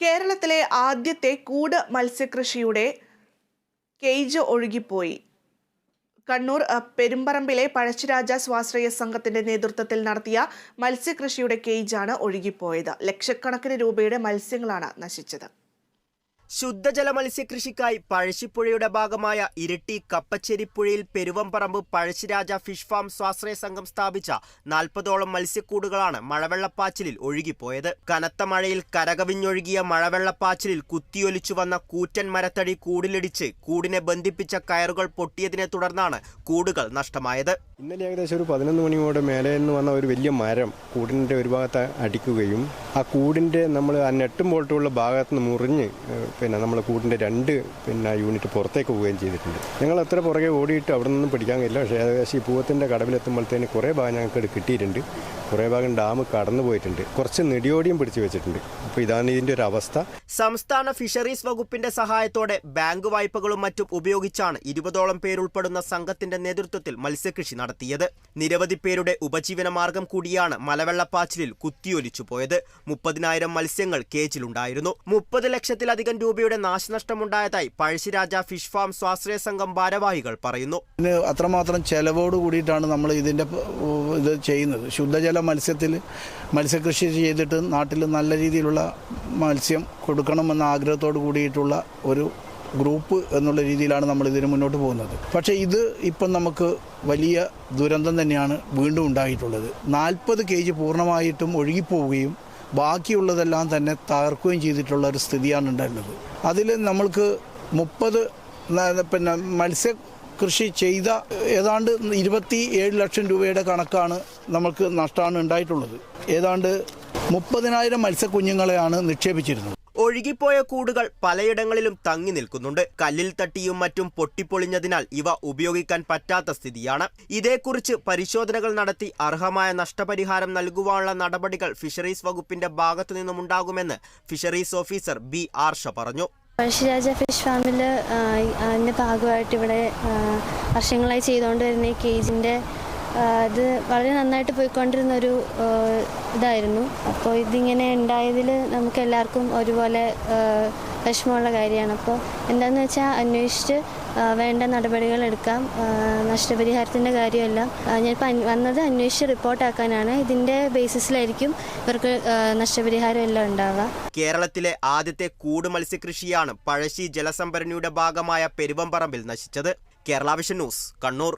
കേരളത്തിലെ ആദ്യത്തെ കൂട് മത്സ്യകൃഷിയുടെ കേജ് ഒഴുകിപ്പോയി. കണ്ണൂർ പെരുമ്പറമ്പിലെ പഴശ്ശിരാജ സ്വാശ്രയ സംഘത്തിന്റെ നേതൃത്വത്തിൽ നടത്തിയ മത്സ്യകൃഷിയുടെ കേജാണ് ഒഴുകിപ്പോയത്. ലക്ഷക്കണക്കിന് രൂപയുടെ മത്സ്യങ്ങളാണ് നശിച്ചത്. ശുദ്ധജല മത്സ്യകൃഷിക്കായി പഴശ്ശിപ്പുഴയുടെ ഭാഗമായ ഇരിട്ടി കപ്പച്ചേരിപ്പുഴയിൽ പെരുവമ്പറമ്പ് പഴശ്ശിരാജ ഫിഷ് ഫാം സ്വാശ്രയ സംഘം സ്ഥാപിച്ച നാൽപ്പതോളം മത്സ്യക്കൂടുകളാണ് മഴവെള്ളപ്പാച്ചിലിൽ ഒഴുകിപ്പോയത്. കനത്ത മഴയിൽ കരകവിഞ്ഞൊഴുകിയ മഴവെള്ളപ്പാച്ചിലിൽ കുത്തിയൊലിച്ചു വന്ന കൂറ്റൻ മരത്തടി കൂടിലിടിച്ച് കൂടിനെ ബന്ധിപ്പിച്ച കയറുകൾ പൊട്ടിയതിനെ തുടർന്നാണ് കൂടുകൾ നഷ്ടമായത്. ഇന്നലെ ഏകദേശം ഒരു പതിനൊന്ന് മണിയോടെ മേലെ നിന്ന് വന്ന ഒരു വലിയ മരം കൂടിന്റെ ഒരു ഭാഗത്ത് അടിക്കുകയും ആ കൂടിന്റെ നമ്മൾ ആ നെട്ടും ബോൾട്ടുമുള്ള ഭാഗത്ത് നിന്ന് മുറിഞ്ഞ് പിന്നെ നമ്മൾ കൂടിന്റെ രണ്ട് പിന്നെ യൂണിറ്റ് പുറത്തേക്ക് പോവുകയും ചെയ്തിട്ടുണ്ട്. ഞങ്ങൾ അത്ര പുറകെ ഓടിയിട്ട് അവിടെ നിന്നും പിടിക്കാൻ കഴിയില്ല. പക്ഷേ ഏകദേശം ഈ പൂവത്തിന്റെ കടവിലെത്തുമ്പോഴത്തേന് കുറേ ഭാഗം ഞങ്ങൾക്ക് കിട്ടിയിട്ടുണ്ട്. കുറേ ഭാഗം ഡാം കടന്നു പോയിട്ടുണ്ട്. കുറച്ച് നെടിയോടിയും പിടിച്ചു വെച്ചിട്ടുണ്ട്. അപ്പോൾ ഇതാണ് ഇതിന്റെ ഒരു അവസ്ഥ. സംസ്ഥാന ഫിഷറീസ് വകുപ്പിന്റെ സഹായത്തോടെ ബാങ്ക് വായ്പകളും മറ്റും ഉപയോഗിച്ചാണ് ഇരുപതോളം പേരുൾപ്പെടുന്ന സംഘത്തിന്റെ നേതൃത്വത്തിൽ മത്സ്യകൃഷി നടത്തിയത്. നിരവധി പേരുടെ ഉപജീവന മാർഗം കൂടിയാണ് മലവെള്ളപ്പാച്ചിലിൽ കുത്തിയൊലിച്ചു പോയത്. മുപ്പതിനായിരം മത്സ്യങ്ങൾ കേജിലുണ്ടായിരുന്നു. മുപ്പത് ലക്ഷത്തിലധികം രൂപയുടെ നാശനഷ്ടമുണ്ടായതായി പഴശ്ശിരാജ ഫിഷ് ഫാം സ്വാശ്രയ സംഘം ഭാരവാഹികൾ പറയുന്നു. അത്രമാത്രം ചെലവോട് കൂടിയിട്ടാണ് നമ്മൾ ഇതിന്റെ ഇത് ചെയ്യുന്നത്. ശുദ്ധജല മത്സ്യത്തിൽ മത്സ്യകൃഷി ചെയ്തിട്ട് നാട്ടിൽ നല്ല രീതിയിലുള്ള മത്സ്യം കൊടുക്കണമെന്ന ആഗ്രഹത്തോട് കൂടിയിട്ടുള്ള ഒരു ഗ്രൂപ്പ് എന്നുള്ള രീതിയിലാണ് നമ്മൾ ഇതിന് മുന്നോട്ട് പോകുന്നത്. പക്ഷേ ഇത് ഇപ്പം നമുക്ക് വലിയ ദുരന്തം തന്നെയാണ് വീണ്ടും ഉണ്ടായിട്ടുള്ളത്. നാൽപ്പത് കെ ജി പൂർണമായിട്ടും ഒഴുകിപ്പോവുകയും ബാക്കിയുള്ളതെല്ലാം തന്നെ തകർക്കുകയും ചെയ്തിട്ടുള്ള ഒരു സ്ഥിതിയാണ് ഉണ്ടായിരുന്നത്. അതിൽ നമ്മൾക്ക് മുപ്പത് പിന്നെ മത്സ്യ കൃഷി ചെയ്ത ഏതാണ്ട് ഇരുപത്തി ഏഴ് ലക്ഷം രൂപയുടെ കണക്കാണ് നമുക്ക് നഷ്ടമാണ് ഉണ്ടായിട്ടുള്ളത്. ഏതാണ്ട് മുപ്പതിനായിരം മത്സ്യക്കുഞ്ഞുങ്ങളെയാണ് നിക്ഷേപിച്ചിരുന്നത്. ഒഴുകിപ്പോയ കൂടുകൾ പലയിടങ്ങളിലും തങ്ങി നിൽക്കുന്നുണ്ട്. കല്ലിൽ തട്ടിയും മറ്റും പൊട്ടിപ്പൊളിഞ്ഞതിനാൽ ഇവ ഉപയോഗിക്കാൻ പറ്റാത്ത സ്ഥിതിയാണ്. ഇതേക്കുറിച്ച് പരിശോധനകൾ നടത്തി അർഹമായ നഷ്ടപരിഹാരം നൽകുവാനുള്ള നടപടികൾ ഫിഷറീസ് വകുപ്പിന്റെ ഭാഗത്തു നിന്നുമുണ്ടാകുമെന്ന് ഫിഷറീസ് ഓഫീസർ ബി ആർഷ പറഞ്ഞു. പഴശ്ശിരാജ ഫിഷ് ഫാമിൽ അതിന്റെ ഭാഗമായിട്ട് ഇവിടെ വർഷങ്ങളായി ചെയ്തുകൊണ്ട് വരുന്ന ഈ കേജിന്റെ ഇത് വളരെ നന്നായിട്ട് പോയിക്കൊണ്ടിരുന്ന ഒരു ഇതായിരുന്നു. അപ്പോൾ ഇതിങ്ങനെ ഉണ്ടായതിൽ നമുക്ക് എല്ലാവർക്കും ഒരുപോലെ വിഷമമുള്ള കാര്യമാണ്. അപ്പോൾ എന്താണെന്ന് വെച്ചാൽ അന്വേഷിച്ച് വേണ്ട നടപടികൾ എടുക്കാം. നഷ്ടപരിഹാരത്തിന്റെ കാര്യമല്ല. ഞാനിപ്പോൾ വന്നത് അന്വേഷിച്ച് റിപ്പോർട്ടാക്കാനാണ് ഇതിന്റെ ബേസിസിലായിരിക്കും ഇവർക്ക് നഷ്ടപരിഹാരം എല്ലാം ഉണ്ടാവുക. കേരളത്തിലെ ആദ്യത്തെ കൂട് മത്സ്യകൃഷിയാണ് പഴശ്ശി ജലസംഭരണിയുടെ ഭാഗമായ പെരുവമ്പറമ്പിൽ നശിച്ചത്. Kerala vision news Kannur.